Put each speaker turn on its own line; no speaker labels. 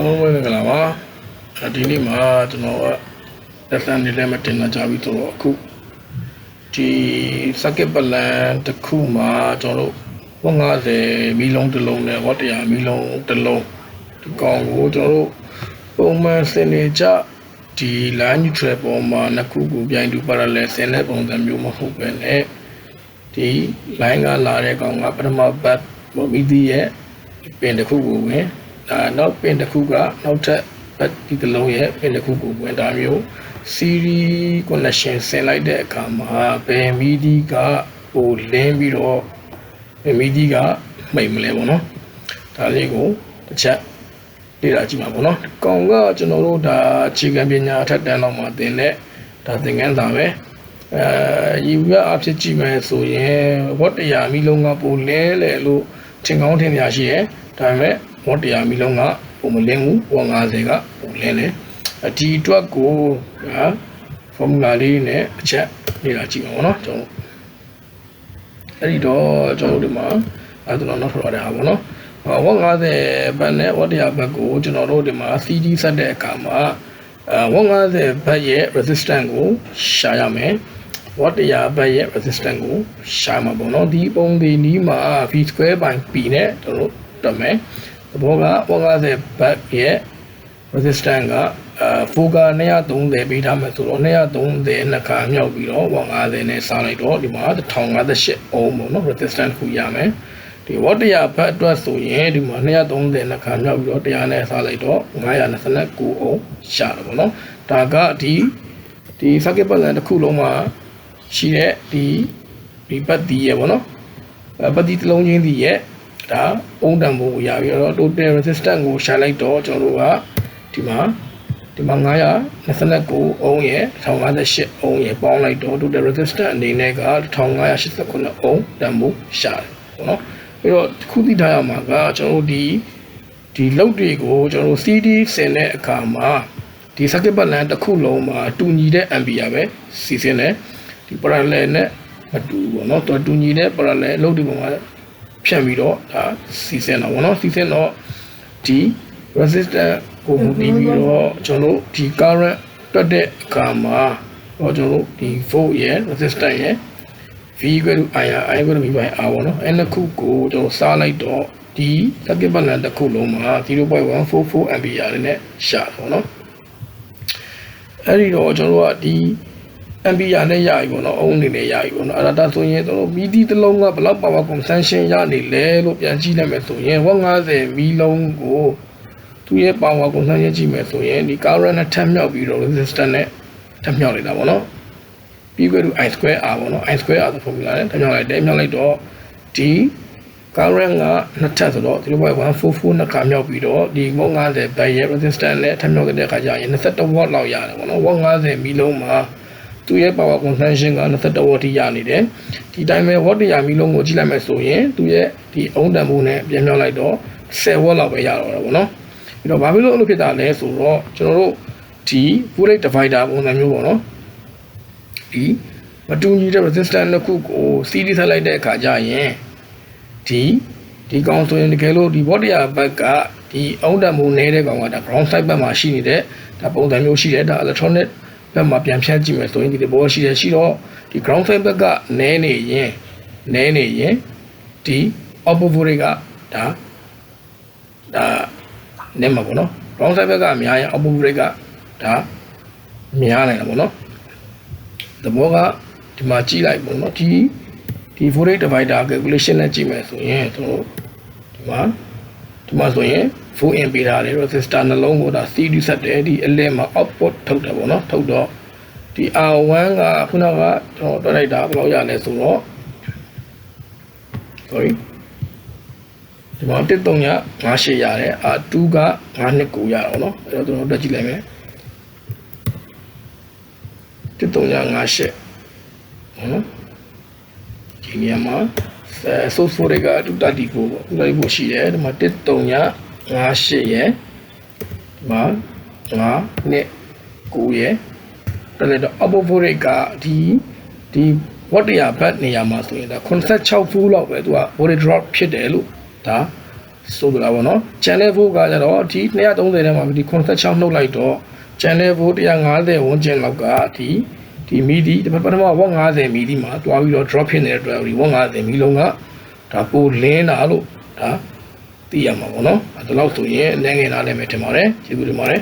အားလုံးပဲမင်္ဂလာပါအဲဒီနေ့မှာကျွန်တော်ကလက်စံနေလည်းမတင်လာကြပြီဆိုတော့အခုဒီ circuit plan တစ်ခုမှာကျွန်တော်တို့150မီလုံးတစ်လုံးနဲ့ဝတ်100မီလုံးတစ်လုံးဒီကောင်ကိုကျွန်တော်တို့ပုံမှန်စင်နေကြဒီ line neutral ပေါ်မှာနှစ်ခုကိုပြိုင်တူ parallel ဆင်တဲ့ပုံစံမျိုးမဟုတ်ပဲねဒီ line ကလာတဲ့ကောင်ကပထမဘတ်မိသီးရဲ့ပင်တစ်ခုကိုဝင် ဒါနောက်ပင်တစ်ခုကနောက်ထပ်ဘတ်ဒီတစ်လုံးရဲ့ပင်တစ်ခုကိုဝင်ဒါမျိုး series connection ဆင်လိုက်တဲ့အခါမှာဘယ်မီဒီကဟိုလင်းပြီးတော့ဘယ်မီဒီကမိတ်မလဲပေါ့နော်ဒါလေးကိုတစ်ချက်လေ့လာကြည့်မှာပေါ့နော်။ကောင်ကကျွန်တော်တို့ဒါအခြေခံပညာအထက်တန်းလောက်မှာသင်တဲ့ဒါသင်ခန်းစာပဲ။အဲယူရအဖြစ်ကြည့်မယ်ဆိုရင်ဝတ်တရားမီလုံးကပိုလဲလေလို့ထင်ကောင်းထင်ရရှိရဲ့။ဒါပေမဲ့ ဝတ်တရားမီလုံးကပိုမလင်းဘူး။ဝတ်50ကပိုလင်းတယ်။အဒီအတွက်ကိုဒါ formula လေးနဲ့အချက်လေ့လာကြည့်မှာပေါ့နော်။ကျွန်တော်အဲ့ဒီတော့ကျွန်တော်တို့ဒီမှာအဲ့ဒါတော့နောက်ထပ်ရတဲ့ဟာပေါ့နော်။ဝတ်50ဘတ်နဲ့ဝတ်100ဘတ်ကိုကျွန်တော်တို့ဒီမှာ CD ဆက်တဲ့အခါမှာအဲဝတ်50ဘတ်ရဲ့ resistance ကိုရှာရမယ်။ဝတ်100ဘတ်ရဲ့ resistance ကိုရှာမှာပေါ့နော်။ဒီပုံဒီနီးမှာ V square by P နဲ့ကျွန်တော်တို့တွက်မယ်။ သဘောကဝတ်50ဘတ်ရဲ့ resistance ကအဲဖိုကာ230ပေးထားမယ်ဆိုတော့230နှစ်ခါမြောက်ပြီးတော့150နဲ့စားလိုက်တော့ဒီမှာ1058 ohm ပေါ့နော် resistance ခုရမယ်ဒီဝတ်တရားဘတ်အတွက်ဆိုရင်ဒီမှာ230နှစ်ခါမြောက်ပြီးတော့100နဲ့စားလိုက်တော့929 ohm ရှာတယ်ပေါ့နော်ဒါကဒီဒီ circuit balance တစ်ခုလုံးမှာရှိတဲ့ဒီဒီပတ်တီးရဲ့ပေါ့နော်အဲပတ်တီးတစ်လုံးချင်းစီရဲ့ ဒါပုံတန်ဖို့ရပြီးတော့ total resistance ကိုရှာလိုက်တော့ကျွန်တော်တို့ကဒီမှာဒီမှာ929အုံးရယ်1058အုံးရယ်ပေါင်းလိုက်တော့ total resistance အနေနဲ့က1589အုံးတန်ဖို့ရှာတယ်ပေါ့နော်ပြီးတော့ခုသိထားရမှာကကျွန်တော်တို့ဒီဒီလောက်တွေကိုကျွန်တော်တို့ CD ဆင်တဲ့အခါမှာဒီ circuit balance တစ်ခုလုံးမှာတူညီတဲ့ ampere ပဲစီစဉ်တယ်ဒီ parallel နဲ့မတူဘူးပေါ့နော်တူညီတဲ့ parallel လောက်ဒီပုံမှာ ဖြတ်ပြီးတော့ဒါစီစဉ်တာပေါ့နော်စီစဉ်တော့ဒီ resistor ကိုမူတည်ပြီးတော့ကျွန်တော်တို့ဒီ current တွက်တဲ့အခါမှာတော့ကျွန်တော်တို့ဒီ volt ရဲ့ resistor ရဲ့ V equal to I I equal to V by R ပေါ့နော်အဲ့နှစ်ခုကိုကျွန်တော်စားလိုက်တော့ဒီ circuit balance တစ်ခုလုံးမှာ0.144 ampere နဲ့ရှာတယ်ပေါ့နော်အဲ့ဒီတော့ကျွန်တော်တို့ကဒီ ampere နဲ့ရပြီပေါ့နော်အုံးအနေနဲ့ရပြီပေါ့နော်အဲ့ဒါဒါဆိုရင်ကျွန်တော်မီဒီတစ်လုံးကဘယ်လောက် power consumption ရနေလဲလို့ပြန်ကြည့်လိုက်မယ်ဆိုရင်150မီလုံးကိုသူ့ရဲ့ power consumption ကြည့်မယ်ဆိုရင်ဒီ current နဲ့ထပ်မြောက်ပြီးတော့ resistance နဲ့ထပ်မြောက်နေတာပေါ့နော် p equal to i square r ပေါ့နော် i square r ဆို formula နဲ့ထပ်မြောက်လိုက်တယ်မြောက်လိုက်တော့ဒီ current ကနှစ်ထပ်ဆိုတော့0.144နှစ်ခါမြောက်ပြီးတော့ဒီ150 by ရဲ့ resistance နဲ့ထပ်မြောက်တဲ့အခါကျရင်21 watt လောက်ရတယ်ပေါ့နော်150မီလုံးမှာ သူ့ရဲ့ power consumption က21 watt ထိရနေတယ်ဒီတိုင်းပဲ watt 100မီလုံးကိုကြည့်လိုက်မယ်ဆိုရင်သူ့ရဲ့ဒီအုံးတန်မှုနဲ့ပြန်မြောက်လိုက်တော့10 watt လောက်ပဲရတော့တယ်ပေါ့နော်ပြီးတော့ဘာဖြစ်လို့အဲ့လိုဖြစ်တာလဲဆိုတော့ကျွန်တော်တို့ဒီ voltage divider ပုံစံမျိုးပေါ့နော်ဒီမတူညီတဲ့ resistance တစ်ခုကို series ထပ်လိုက်တဲ့အခါကျရင်ဒီဒီကောင်ဆိုရင်တကယ်လို့ဒီ watt ရဘက်ကဒီအုံးတန်မှုနေတဲ့ကောင်ကဒါ ground side ဘက်မှာရှိနေတဲ့ဒါပုံစံမျိုးရှိတယ်ဒါ electronic ဘက်မှာပြန်ဖြတ်ကြည့်မယ်ဆိုရင်ဒီဘောရှိတယ်ရှိတော့ဒီ ground side ဘက်ကနဲနေရင်နဲနေရင်ဒီ output voltage ကဒါဒါနဲမှာပေါ့နော် ground side ဘက်ကအများရင် output voltage ကဒါများနိုင်တာပေါ့နော်သဘောကဒီမှာကြည့်လိုက်ပေါ့နော်ဒီဒီ voltage divider calculation နဲ့ကြည့်မယ်ဆိုရင်ကျွန်တော်ဒီမှာဒီမှာဆိုရင် 4 in ပေးထားတယ် resistor နှလုံးကိုဒါ CD ဆက်တယ်ဒီအလဲမှာ output ထုတ်တယ်ပေါ့နော်ထုတ်တော့ဒီ R1 ကခုနကကျွန်တော်တွက်လိုက်တာဘယ်လောက်ရလဲဆိုတော့ sorry ဒီမှာ139ရတယ် R2 က929ရတာပေါ့နော်အဲ့တော့ကျွန်တော်တွက်ကြည့်လိုက်မယ်139ဟုတ်နော်ဒီနေရာမှာ source for က234ပေါ့234ရှိတယ်ဒီမှာ139 58 ရယ်ဒီမှာ5နဲ့9ရယ်ဒါလည်းတော့ upper voltage ကဒီဒီဝတ်တရာဘတ်နေရာမှာဆိုရင်ဒါ86ဖူးလောက်ပဲသူက voltage drop ဖြစ်တယ်လို့ဒါဆိုကြတာပေါ့နော် channel 4ကကြတော့ဒီ230ထဲမှာဒီ86နှုတ်လိုက်တော့ channel 4 150ဝန်းကျင်လောက်ကဒီဒီမီဒီပထမ150မီဒီမှာတွားပြီးတော့ drop ဖြစ်နေတဲ့အတွက်ဒီ150မီလုံးကဒါပိုလင်းတာလို့ဒါ သိရမှာပေါ့နော်အဲဒါတော့ဆိုရင်အနေငယ်နားလည်းမယ်ထင်ပါတယ်ကျေးဇူးတင်ပါတယ်